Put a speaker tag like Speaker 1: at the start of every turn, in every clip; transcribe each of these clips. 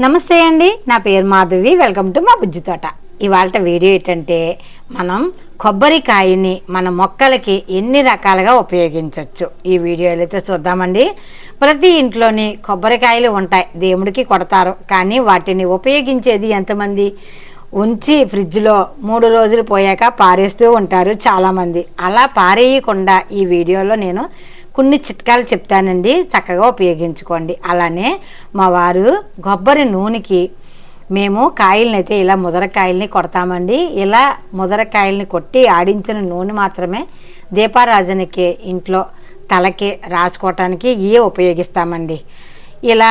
Speaker 1: నమస్తే అండి నా పేరు మాధవి వెల్కమ్ టు మా బుజ్జి తోట. ఇవాళ వీడియో ఏంటంటే మనం కొబ్బరికాయని మన మొక్కలకి ఎన్ని రకాలుగా ఉపయోగించవచ్చు ఈ వీడియోలో అయితే చూద్దామండి. ప్రతి ఇంట్లోని కొబ్బరికాయలు ఉంటాయి దేవుడికి కొడతారు. కానీ వాటిని ఉపయోగించేది ఎంతమంది? ఉంచి ఫ్రిడ్జ్లో మూడు రోజులు పోయాక పారేస్తూ ఉంటారు చాలామంది. అలా పారేయకుండా ఈ వీడియోలో నేను కొన్ని చిట్కాలు చెప్తానండి. చక్కగా ఉపయోగించుకోండి. అలానే మా వారు కొబ్బరి నూనెకి మేము కాయలని అయితే ఇలా ముదరకాయల్ని కొడతామండి. ఇలా ముదరకాయల్ని కొట్టి ఆడించిన నూనె మాత్రమే దీపారాజునికి ఇంట్లో తలకి రాసుకోవటానికి ఇవే ఉపయోగిస్తామండి. ఇలా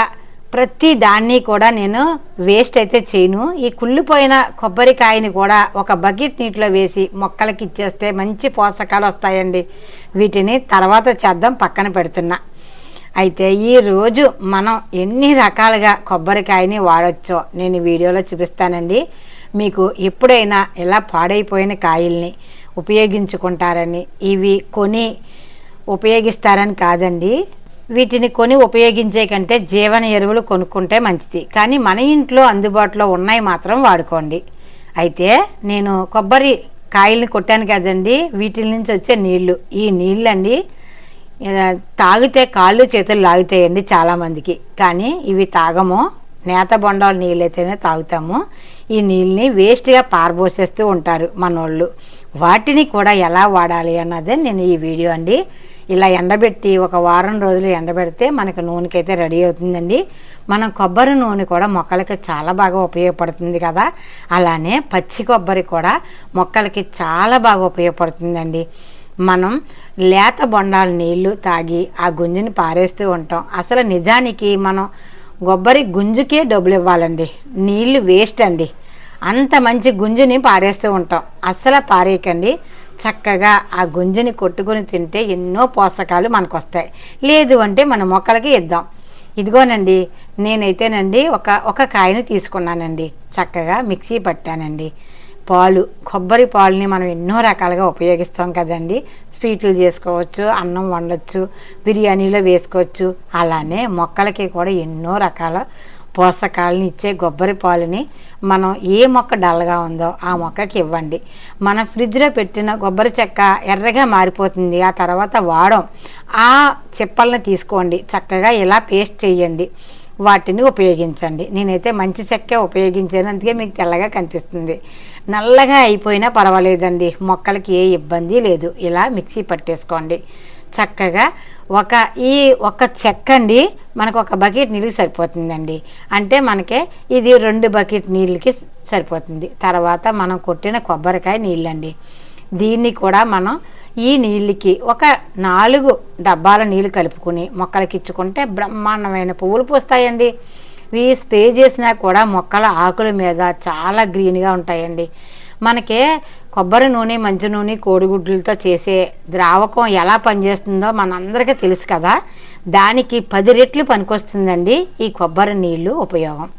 Speaker 1: ప్రతి దాన్ని కూడా నేను వేస్ట్ అయితే చేయను. ఈ కుళ్ళిపోయిన కొబ్బరికాయని కూడా ఒక బకెట్ నీటిలో వేసి మొక్కలకి ఇచ్చేస్తే మంచి పోషకాలు వస్తాయండి. వీటిని తర్వాత చేద్దాం పక్కన పెడుతున్నా. అయితే ఈ రోజు మనం ఎన్ని రకాలుగా కొబ్బరికాయని వాడచ్చో నేను వీడియోలో చూపిస్తానండి. మీకు ఎప్పుడైనా ఇలా పాడైపోయిన కాయల్ని ఉపయోగించుకుంటారని ఇవి కొని ఉపయోగిస్తారని కాదండి. వీటిని కొని ఉపయోగించే కంటే జీవన ఎరువులు కొనుక్కుంటే మంచిది. కానీ మన ఇంట్లో అందుబాటులో ఉన్నాయి మాత్రం వాడుకోండి. అయితే నేను కొబ్బరి కాయల్ని కొట్టాను కదండి వీటి నుంచి వచ్చే నీళ్ళు. ఈ నీళ్ళండి తాగితే కాళ్ళు చేతులు లాగుతాయండి చాలామందికి. కానీ ఇవి తాగము. నేత బొండాల నీళ్ళు అయితేనే తాగుతాము. ఈ నీళ్ళని వేస్ట్గా పారబోసేస్తూ ఉంటారు మనోళ్ళు. వాటిని కూడా ఎలా వాడాలి అన్నదే నేను ఈ వీడియో అండి. ఇలా ఎండబెట్టి ఒక వారం రోజులు ఎండబెడితే మనకు నూనెకైతే రెడీ అవుతుందండి. మనం కొబ్బరి నూనె కూడా మొక్కలకి చాలా బాగా ఉపయోగపడుతుంది కదా. అలానే పచ్చి కొబ్బరి కూడా మొక్కలకి చాలా బాగా ఉపయోగపడుతుందండి. మనం లేత బొండాల నీళ్ళు తాగి ఆ గుంజుని పారేస్తూ ఉంటాం. అసలు నిజానికి మనం కొబ్బరి గుంజుకే డబ్బులు ఇవ్వాలండి. నీళ్ళు వేస్ట్ అండి. అంత మంచి గుంజుని పారేస్తూ ఉంటాం. అస్సలు పారేయకండి. చక్కగా ఆ గుంజుని కొట్టుకొని తింటే ఎన్నో పోషకాలు మనకు వస్తాయి లేదు అంటే మన మొక్కలకి ఇద్దాం. ఇదిగోనండి నేనైతేనండి ఒక ఒక కాయని తీసుకున్నానండి. చక్కగా మిక్సీ పట్టానండి. పాలు కొబ్బరి పాలుని మనం ఎన్నో రకాలుగా ఉపయోగిస్తాం కదండి. స్వీట్లు చేసుకోవచ్చు అన్నం వండొచ్చు బిర్యానీలో వేసుకోవచ్చు. అలానే మొక్కలకి కూడా ఎన్నో రకాల పోషకాలను ఇచ్చే కొబ్బరి పాలుని మనం ఏ మొక్క డల్గా ఉందో ఆ మొక్కకి ఇవ్వండి. మనం ఫ్రిడ్జ్లో పెట్టిన కొబ్బరి చెక్క ఎర్రగా మారిపోతుంది. ఆ తర్వాత వాడం. ఆ చిప్పలను తీసుకోండి. చక్కగా ఇలా పేస్ట్ చేయండి. వాటిని ఉపయోగించండి. నేనైతే మంచి చెక్క ఉపయోగించాను. అందుకే మీకు తెల్లగా కనిపిస్తుంది. నల్లగా అయిపోయినా పర్వాలేదండి. మొక్కలకి ఏ ఇబ్బంది లేదు. ఇలా మిక్సీ పట్టేసుకోండి. చక్కగా ఒక ఈ ఒక చెక్క అండి మనకు ఒక బకెట్ నీళ్ళకి సరిపోతుందండి. అంటే మనకి ఇది రెండు బకెట్ నీళ్ళకి సరిపోతుంది. తర్వాత మనం కొట్టిన కొబ్బరికాయ నీళ్ళండి. దీన్ని కూడా మనం ఈ నీళ్ళకి ఒక నాలుగు డబ్బాల నీళ్ళు కలుపుకుని మొక్కలకి ఇచ్చుకుంటే బ్రహ్మాండమైన పువ్వులు పూస్తాయండి. ఇవి స్ప్రే చేసినా కూడా మొక్కల ఆకుల మీద చాలా గ్రీన్గా ఉంటాయండి. మనకి కొబ్బరి నూనె మంచి నూనె కోడిగుడ్లతో చేసే ద్రావకం ఎలా పనిచేస్తుందో మనందరికీ తెలుసు కదా. దానికి పది రెట్లు పనికొస్తుందండి ఈ కొబ్బరి నీళ్ళు ఉపయోగం.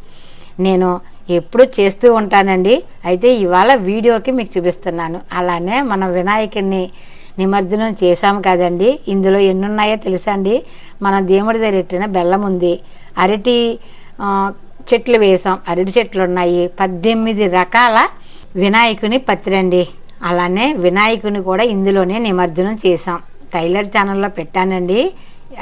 Speaker 1: నేను ఎప్పుడు చేస్తూ ఉంటానండి. అయితే ఇవాళ వీడియోకి మీకు చూపిస్తున్నాను. అలానే మనం వినాయకుడిని నిమజ్జనం చేశాము కదండి. ఇందులో ఎన్ని ఉన్నాయో తెలుసా అండి? మన దేవుడి దగ్గర బెల్లం ఉంది. అరటి చెట్లు వేసాం. అరటి చెట్లు ఉన్నాయి. పద్దెనిమిది రకాల వినాయకుని పత్రండి. అలానే వినాయకుని కూడా ఇందులోనే నిమజ్జనం చేసాం టైలర్ ఛానల్లో పెట్టానండి.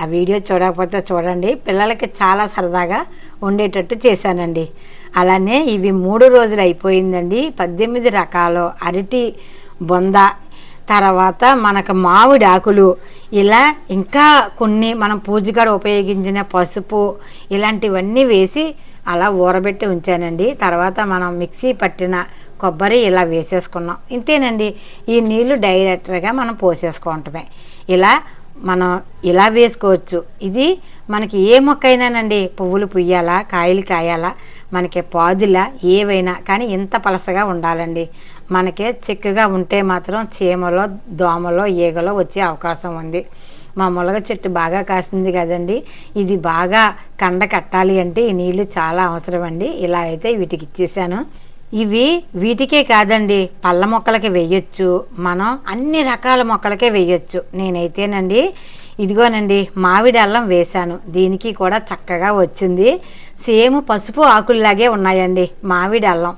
Speaker 1: ఆ వీడియో చూడకపోతే చూడండి. పిల్లలకి చాలా సరదాగా ఉండేటట్టు చేశానండి. అలానే ఇవి మూడు రోజులు అయిపోయిందండి. పద్దెనిమిది రకాలు. అరటి బొంద తర్వాత మనకు మామిడి ఆకులు. ఇలా ఇంకా కొన్ని మనం పూజగా ఉపయోగించిన పసుపు ఇలాంటివన్నీ వేసి అలా ఊరబెట్టి ఉంచానండి. తర్వాత మనం మిక్సీ పట్టిన కొబ్బరి ఇలా వేసేసుకున్నాం. ఇంతేనండి ఈ నీళ్ళు డైరెక్ట్గా మనం పోసేసుకోవటమే. ఇలా మనం ఇలా వేసుకోవచ్చు. ఇది మనకి ఏ మొక్క అయినానండి పువ్వులు పుయ్యాలా కాయలు కాయాలా మనకి పాదులా ఏవైనా కానీ ఇంత పలసగా ఉండాలండి. మనకి చిక్కగా ఉంటే మాత్రం చీమలో దోమలో ఈగలో వచ్చే అవకాశం ఉంది. మా ములగ చెట్టు బాగా కాసింది కదండి. ఇది బాగా కండ కట్టాలి అంటే ఈ నీళ్ళు చాలా అవసరం అండి ఇలా అయితే వీటికి ఇచ్చేసాను. ఇవి వీటికే కాదండి. పళ్ళ మొక్కలకి వేయొచ్చు. మనం అన్ని రకాల మొక్కలకే వేయొచ్చు. నేనైతేనండి ఇదిగోనండి మామిడి అల్లం వేశాను. దీనికి కూడా చక్కగా వచ్చింది. సేమ్ పసుపు ఆకుల్లాగే ఉన్నాయండి మామిడి అల్లం.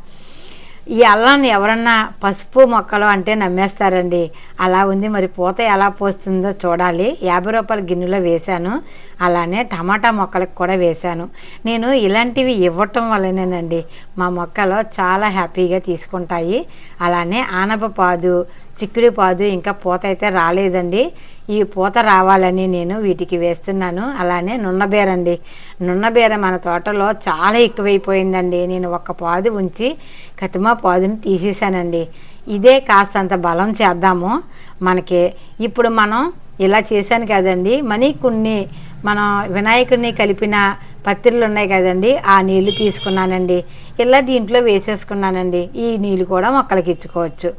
Speaker 1: ఈ అల్లాన్ని ఎవరన్నా పసుపు మొక్కలు అంటే నమ్మేస్తారండి. అలా ఉంది. మరి పూత ఎలా పోస్తుందో చూడాలి. యాభై రూపాయల గిన్నెలో వేశాను. అలానే టమాటా మొక్కలకు కూడా వేశాను. నేను ఇలాంటివి ఇవ్వటం వల్లనేనండి మా మొక్కలు చాలా హ్యాపీగా తీసుకుంటాయి. అలానే ఆనప పాదు చిక్కుడు పాదు ఇంకా పూత అయితే రాలేదండి. ఈ పూత రావాలని నేను వీటికి వేస్తున్నాను. అలానే నున్నబేరండి. నున్నబేర మన తోటలో చాలా ఎక్కువైపోయిందండి. నేను ఒక్క పాదు ఉంచి కతిమా పాదుని తీసేసానండి ఇదే కాస్తంత బలం చేద్దాము. మనకి ఇప్పుడు మనం ఇలా చేశాను కదండి. మనీ కొన్ని మనం వినాయకుడిని కలిపిన పత్రిలు ఉన్నాయి కదండి. ఆ నీళ్ళు తీసుకున్నానండి. ఇలా దీంట్లో వేసేసుకున్నానండి. ఈ నీళ్ళు కూడా మొక్కలకి ఇచ్చుకోవచ్చు.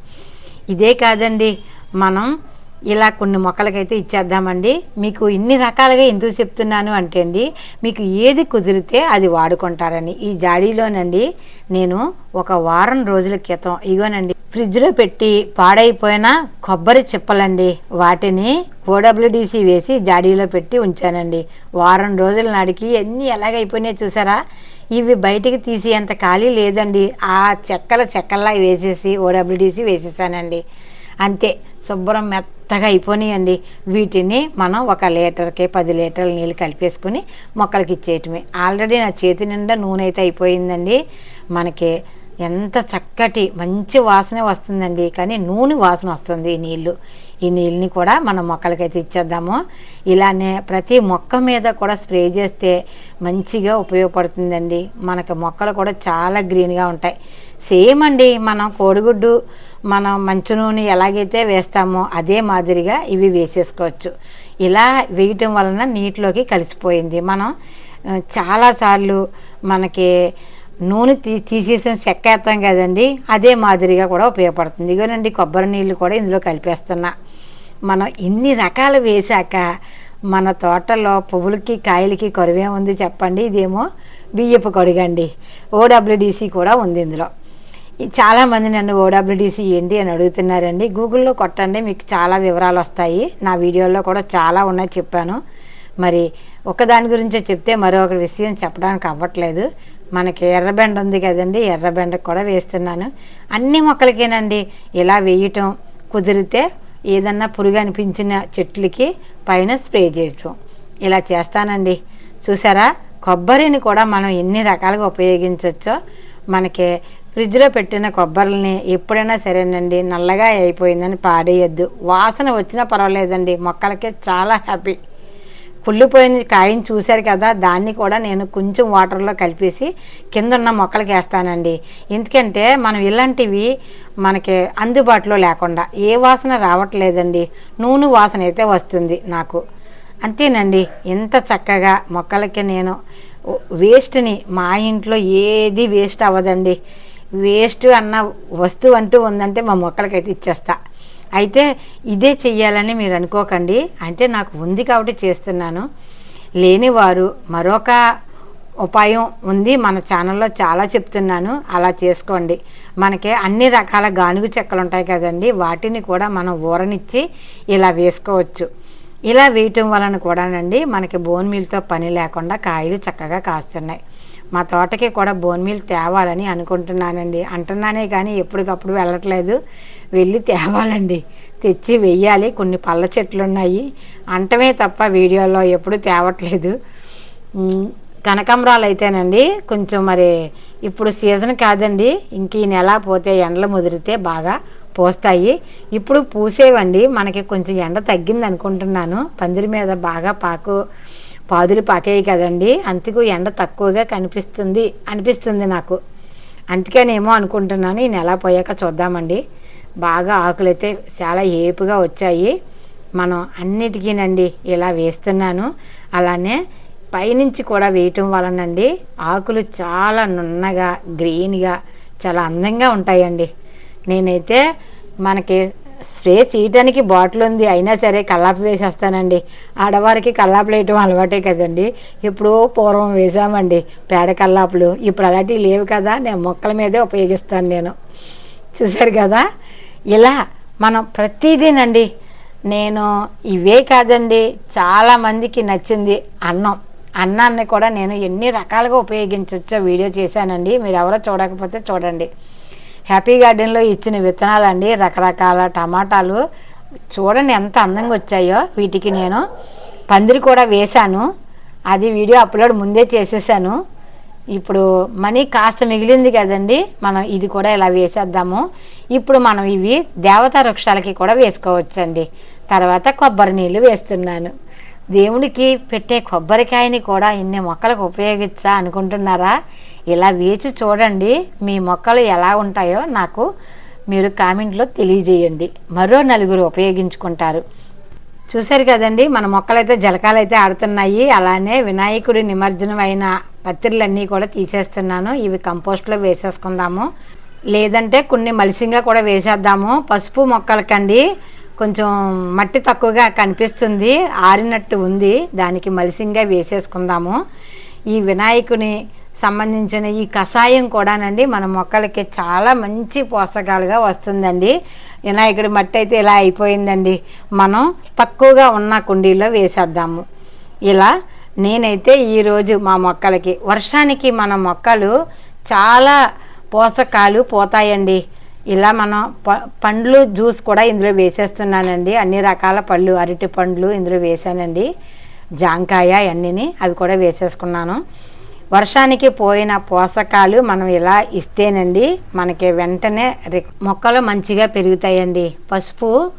Speaker 1: ఇదే కాదండి. మనం ఇలా కొన్ని మొక్కలకైతే ఇచ్చేద్దామండి. మీకు ఇన్ని రకాలుగా ఎందుకు చెప్తున్నాను అంటే అండి మీకు ఏది కుదిరితే అది వాడుకుంటారని. ఈ జాడీలోనండి నేను ఒక వారం రోజుల క్రితం ఇగోనండి ఫ్రిడ్జ్లో పెట్టి పాడైపోయిన కొబ్బరి చిప్పలండి వాటిని ఓడబ్ల్యూడిసి వేసి జాడీలో పెట్టి ఉంచానండి. వారం రోజుల నాడికి అన్నీ ఎలాగైపోయినాయో చూసారా? ఇవి బయటికి తీసి అంత ఖాళీ లేదండి. ఆ చెక్కల చెక్కల్లా వేసేసి ఓడబ్ల్యూడిసి వేసేసానండి. అంతే. శుభ్రం మెత్తగా అయిపోయినాయండి వీటిని మనం ఒక లీటర్కి పది లీటర్ల నీళ్ళు కలిపేసుకుని మొక్కలకి ఇచ్చేయటమే. ఆల్రెడీ నా చేతి నిండా నూనె అయితే అయిపోయిందండి. మనకి ఎంత చక్కటి మంచి వాసన వస్తుందండి. కానీ నూనె వాసన వస్తుంది ఈ నీళ్ళు. ఈ నీళ్ళని కూడా మనం మొక్కలకైతే ఇచ్చేద్దాము. ఇలానే ప్రతి మొక్క మీద కూడా స్ప్రే చేస్తే మంచిగా ఉపయోగపడుతుందండి. మనకు మొక్కలు కూడా చాలా గ్రీన్గా ఉంటాయి. సేమ్ అండి మనం కోడిగుడ్డు మనం మంచి నూనె ఎలాగైతే వేస్తామో అదే మాదిరిగా ఇవి వేసేసుకోవచ్చు. ఇలా వేయటం వలన నీటిలోకి కలిసిపోయింది. మనం చాలాసార్లు మనకి నూనె తీ తీసేసిన చెక్కేస్తాం కదండి అదే మాదిరిగా కూడా ఉపయోగపడుతుంది. ఇగోనండి కొబ్బరి నీళ్ళు కూడా ఇందులో కలిపేస్తున్నా. మనం ఇన్ని రకాలు వేశాక మన తోటలో పువ్వులకి కాయలకి కరువే ఉంది చెప్పండి. ఇదేమో బియ్యపు కడుగండి. ఓడబ్ల్యూడిసి కూడా ఉంది ఇందులో. చాలామంది నన్ను ఓడబ్ల్యూడిసి ఏంటి అని అడుగుతున్నారండి. గూగుల్లో కొట్టండి మీకు చాలా వివరాలు వస్తాయి. నా వీడియోలో కూడా చాలా ఉన్నాయి చెప్పాను. మరి ఒకదాని గురించే చెప్తే మరొక విషయం చెప్పడానికి అవ్వట్లేదు. మనకి ఎర్రబెండ ఉంది కదండి ఎర్రబెండకు కూడా వేస్తున్నాను. అన్ని మొక్కలకేనండి ఇలా వేయటం కుదిరితే ఏదన్నా పురుగు అనిపించిన చెట్లకి పైన స్ప్రే చేయటం. ఇలా చేస్తానండి. చూసారా? కొబ్బరిని కూడా మనం ఎన్ని రకాలుగా ఉపయోగించవచ్చో మనకి ఫ్రిడ్జ్లో పెట్టిన కొబ్బరిని ఎప్పుడైనా సరేనండి నల్లగా అయిపోయిందని పాడేయద్దు. వాసన వచ్చినా పర్వాలేదండి మొక్కలకి చాలా హ్యాపీ. కుళ్ళిపోయిన కాయని చూశారు కదా దాన్ని కూడా నేను కొంచెం వాటర్లో కలిపేసి కింద ఉన్న మొక్కలకి వేస్తానండి. ఎందుకంటే మనం ఇలాంటివి మనకి అందుబాటులో లేకుండా ఏ వాసన రావట్లేదండి నూనె వాసన అయితే వస్తుంది నాకు. అంతేనండి ఎంత చక్కగా మొక్కలకి నేను వేస్ట్ని మా ఇంట్లో ఏది వేస్ట్ అవ్వదండి. వేస్ట్ అన్న వస్తువు అంటూ ఉందంటే మా మొక్కలకైతే ఇచ్చేస్తా. అయితే ఇదే చెయ్యాలని మీరు అనుకోకండి. అంటే నాకు ఉంది కాబట్టి చేస్తున్నాను. లేనివారు మరొక ఉపాయం ఉంది. మన ఛానల్లో చాలా చెప్తున్నాను. అలా చేసుకోండి. మనకి అన్ని రకాల గానుగు చెక్కలు ఉంటాయి కదండి. వాటిని కూడా మనం ఊరనిచ్చి ఇలా వేసుకోవచ్చు. ఇలా వేయటం వలన కూడానండి మనకి బోన్ మీల్తో పని లేకుండా కాయలు చక్కగా కాస్తున్నాయి. మా తోటకి కూడా బోన్ మీల్ తేవాలని అనుకుంటున్నానండి. అంటున్నానే కానీ ఎప్పటికప్పుడు వెళ్ళట్లేదు. వెళ్ళి తేవాలండి. తెచ్చి వెయ్యాలి. కొన్ని పళ్ళ చెట్లు ఉన్నాయి అంటమే తప్ప వీడియోలో ఎప్పుడు తేవట్లేదు. కనకంబరాలు కనకాంబరాలు అయితేనండి కొంచెం మరి ఇప్పుడు సీజన్ కాదండి. ఇంక ఈ నెల పోతే ఎండలు ముదిరితే బాగా పోస్తాయి. ఇప్పుడు పూసేవండి. మనకి కొంచెం ఎండ తగ్గింది అనుకుంటున్నాను పందిరి మీద బాగా పాకు పాదులు పాకేయి కదండి. అందుకు ఎండ తక్కువగా కనిపిస్తుంది అనిపిస్తుంది నాకు. అందుకేనేమో అనుకుంటున్నాను ఈ నెల పోయాక చూద్దామండి. బాగా ఆకులైతే చాలా ఏపుగా వచ్చాయి. మనం అన్నిటికీనండి ఇలా వేస్తున్నాను. అలానే పైనుంచి కూడా వేయటం వలనండి ఆకులు చాలా నున్నగా గ్రీన్గా చాలా అందంగా ఉంటాయండి. నేనైతే మనకి స్ప్రే చేయడానికి బాటిల్ ఉంది అయినా సరే కల్లాపి వేసేస్తానండి. ఆడవారికి కల్లాపులు వేయటం అలవాటే కదండి. ఇప్పుడు పూర్వం వేసామండి పేడ కల్లాపులు. ఇప్పుడు అలాంటివి లేవు కదా నేను మొక్కల మీదే ఉపయోగిస్తాను నేను. చూసారు కదా? ఇలా మనం ప్రతిదీనండి నేను ఇవే కాదండి చాలా మందికి నచ్చింది అన్నం. అన్నాన్ని కూడా నేను ఎన్ని రకాలుగా ఉపయోగించవచ్చో వీడియో చేశానండి. మీరు ఎవరో చూడకపోతే చూడండి. హ్యాపీ గార్డెన్లో ఇచ్చిన విత్తనాలండి రకరకాల టమాటాలు. చూడండి ఎంత అందంగా వచ్చాయో వీటికి నేను. పందిరి కూడా వేశాను. అది వీడియో అప్లోడ్ ముందే చేసేసాను. ఇప్పుడు మనీ కాస్త మిగిలింది కదండి మనం ఇది కూడా ఇలా వేసేద్దాము. ఇప్పుడు మనం ఇవి దేవతా వృక్షాలకి కూడా వేసుకోవచ్చండి. తర్వాత కొబ్బరి నీళ్ళు వేస్తున్నాను. దేవుడికి పెట్టే కొబ్బరికాయని కూడా ఇన్ని మొక్కలకు ఉపయోగించా అనుకుంటున్నారా? ఇలా వేచి చూడండి మీ మొక్కలు ఎలా ఉంటాయో నాకు మీరు కామెంట్లో తెలియజేయండి. మరో నలుగురు ఉపయోగించుకుంటారు. చూశారు కదండి మన మొక్కలైతే జలకాలైతే ఆడుతున్నాయి. అలానే వినాయకుడి నిమజ్జనం అయిన పత్రిలన్నీ కూడా తీసేస్తున్నాను. ఇవి కంపోస్ట్లో వేసేసుకుందాము. లేదంటే కొన్ని మలిసింగా కూడా వేసేద్దాము. పసుపు మొక్కలకండి కొంచెం మట్టి తక్కువగా కనిపిస్తుంది. ఆరినట్టు ఉంది. దానికి మలిసింగా వేసేసుకుందాము. ఈ వినాయకుని సంబంధించిన ఈ కషాయం కూడానండి మన మొక్కలకి చాలా మంచి పోషకాలుగా వస్తుందండి. వినాయకుడి మట్టి అయితే ఇలా అయిపోయిందండి. మనం తక్కువగా ఉన్న కుండీలో వేసేద్దాము. ఇలా నేనైతే ఈరోజు మా మొక్కలకి వర్షానికి మన మొక్కలు చాలా పోషకాలు పోతాయండి. ఇలా మనం ప- పండ్లు జ్యూస్ కూడా ఇందులో వేసేస్తున్నానండి. అన్ని రకాల పళ్ళు అరటి పండ్లు ఇందులో వేసానండి. జాంకాయ అన్నిని అవి కూడా వేసేసుకున్నాను. వర్షానికి పోయిన పోషకాలు మనం ఇలా ఇస్తేనండి మనకి వెంటనే మొక్కలు మంచిగా పెరుగుతాయండి. పసుపు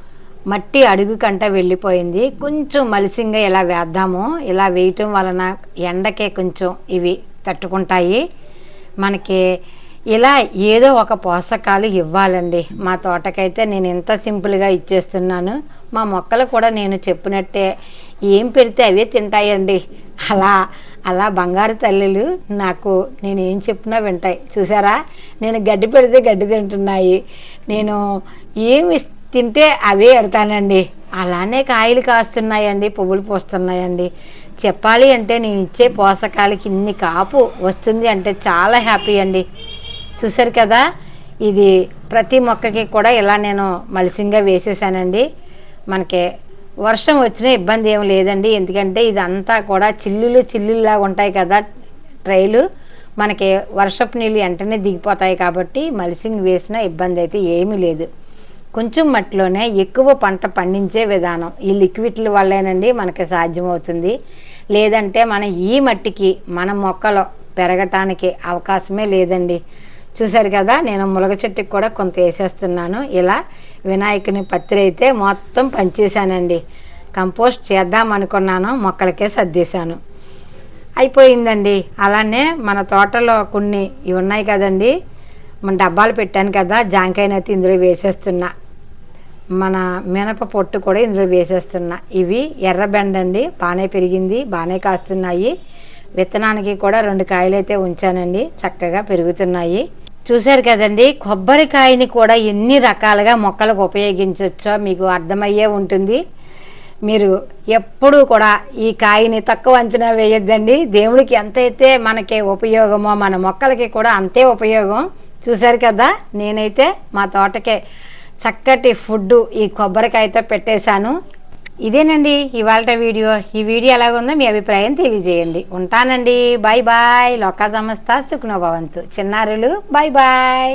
Speaker 1: మట్టి అడుగు కంట వెళ్ళిపోయింది. కొంచెం మలిసింగా ఇలా వేద్దాము. ఇలా వేయటం వలన ఎండకే కొంచెం ఇవి తట్టుకుంటాయి. మనకి ఇలా ఏదో ఒక పోషకాలు ఇవ్వాలండి. మా తోటకైతే నేను ఎంత సింపుల్గా ఇచ్చేస్తున్నాను. మా మొక్కలు కూడా నేను చెప్పినట్టే ఏం పెడితే అవే తింటాయండి. అలా అలా బంగారు తల్లులు నాకు నేను ఏం చెప్పినా వింటాయి. చూసారా? నేను గడ్డి పెడితే గడ్డి తింటున్నాయి. నేను ఏమి తింటే అవే ఎడతానండి. అలానే కాయలు కాస్తున్నాయండి పువ్వులు పోస్తున్నాయండి. చెప్పాలి అంటే నేను ఇచ్చే పోషకాలకి ఇన్ని కాపు వస్తుంది అంటే చాలా హ్యాపీ అండి. చూసారు కదా? ఇది ప్రతి మొక్కకి కూడా ఇలా నేను మలిసింగా వేసేసానండి. మనకి వర్షం వచ్చినా ఇబ్బంది ఏం లేదండి. ఎందుకంటే ఇదంతా కూడా చిల్లులు చిల్లులాగా ఉంటాయి కదా ట్రైలు. మనకి వర్షపు నీళ్ళు వెంటనే దిగిపోతాయి కాబట్టి మలిసింగ్ వేసిన ఇబ్బంది అయితే ఏమీ లేదు. కొంచెం మట్టిలోనే ఎక్కువ పంట పండించే విధానం ఈ లిక్విడ్ల వల్లేనండి మనకి సాధ్యమవుతుంది. లేదంటే మన ఈ మట్టికి మన మొక్కలు పెరగటానికి అవకాశమే లేదండి. చూశారు కదా నేను ములగ చెట్టుకి కూడా కొంత వేసేస్తున్నాను. ఇలా వినాయకుని పత్రి అయితే మొత్తం పంచేశానండి. కంపోస్ట్ చేద్దాం అనుకున్నాను మొక్కలకే సర్దేశాను. అయిపోయిందండి. అలానే మన తోటలో కొన్ని ఇవి ఉన్నాయి కదండి. మన డబ్బాలు పెట్టాను కదా జాంకాయనైతే ఇందులో వేసేస్తున్నా. మన మినప పొట్టు కూడా ఇందులో వేసేస్తున్నా. ఇవి ఎర్రబెండ అండి బాగానే పెరిగింది బాగానే కాస్తున్నాయి. విత్తనానికి కూడా రెండు కాయలు అయితే ఉంచానండి చక్కగా పెరుగుతున్నాయి. చూశారు కదండి కొబ్బరికాయని కూడా ఎన్ని రకాలుగా మొక్కలకు ఉపయోగించవచ్చో మీకు అర్థమయ్యే ఉంటుంది. మీరు ఎప్పుడూ కూడా ఈ కాయని తక్కువ అంచనా వేయొద్దండి. దేవుడికి ఎంతైతే మనకి ఉపయోగమో మన మొక్కలకి కూడా అంతే ఉపయోగం. చూశారు కదా నేనైతే మా తోటకే చక్కటి ఫుడ్ ఈ కొబ్బరికాయతో పెట్టేశాను. ఇదేనండి ఇవాళ వీడియో. ఈ వీడియో ఎలాగుందో మీ అభిప్రాయం తెలియజేయండి. ఉంటానండి. Bye bye. లోకా సంస్థ సుఖ్నోభవంతు చిన్నారులు బాయ్ బాయ్.